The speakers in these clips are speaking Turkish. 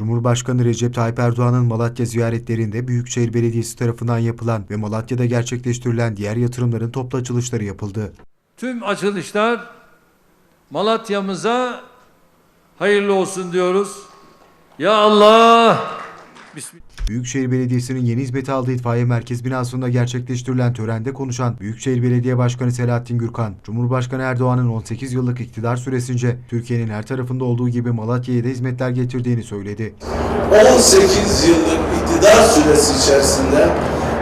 Cumhurbaşkanı Recep Tayyip Erdoğan'ın Malatya ziyaretlerinde Büyükşehir Belediyesi tarafından yapılan ve Malatya'da gerçekleştirilen diğer yatırımların toplu açılışları yapıldı. Tüm açılışlar Malatya'mıza hayırlı olsun diyoruz. Ya Allah! Büyükşehir Belediyesi'nin yeni hizmete aldığı itfaiye merkez binasında gerçekleştirilen törende konuşan Büyükşehir Belediye Başkanı Selahattin Gürkan, Cumhurbaşkanı Erdoğan'ın 18 yıllık iktidar süresince Türkiye'nin her tarafında olduğu gibi Malatya'ya da hizmetler getirdiğini söyledi. 18 yıllık iktidar süresi içerisinde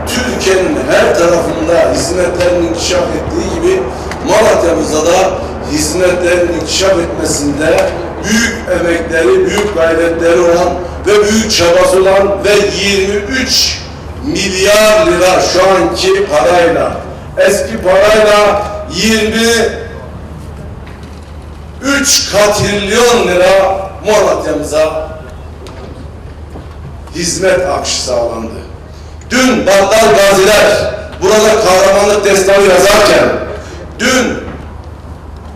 Türkiye'nin her tarafında hizmetlerin inkişaf ettiği gibi Malatya'mızda da hizmetlerin inkişaf etmesinde büyük emekleri, büyük gayretleri olan ve büyük çabası olan ve 23 milyar lira şu anki parayla eski parayla 23 katrilyon lira Malatya'mıza hizmet akışı sağlandı. Dün Battal Gaziler burada kahramanlık destanı yazarken, dün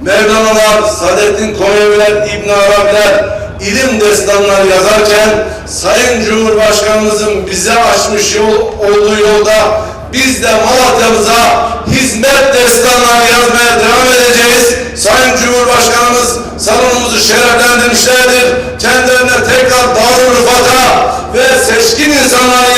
Mevlana'lar, Saadettin Konyeviler, İbn Arabiler ilim destanları yazarken Sayın Cumhurbaşkanımızın bize açmış yol, olduğu yolda biz de Malatya'mıza hizmet destanları yazmaya devam edeceğiz. Sayın Cumhurbaşkanımız salonumuzu şereflendirmişlerdir. Kendilerine tekrar Darül Rıfat'a ve seçkin insanların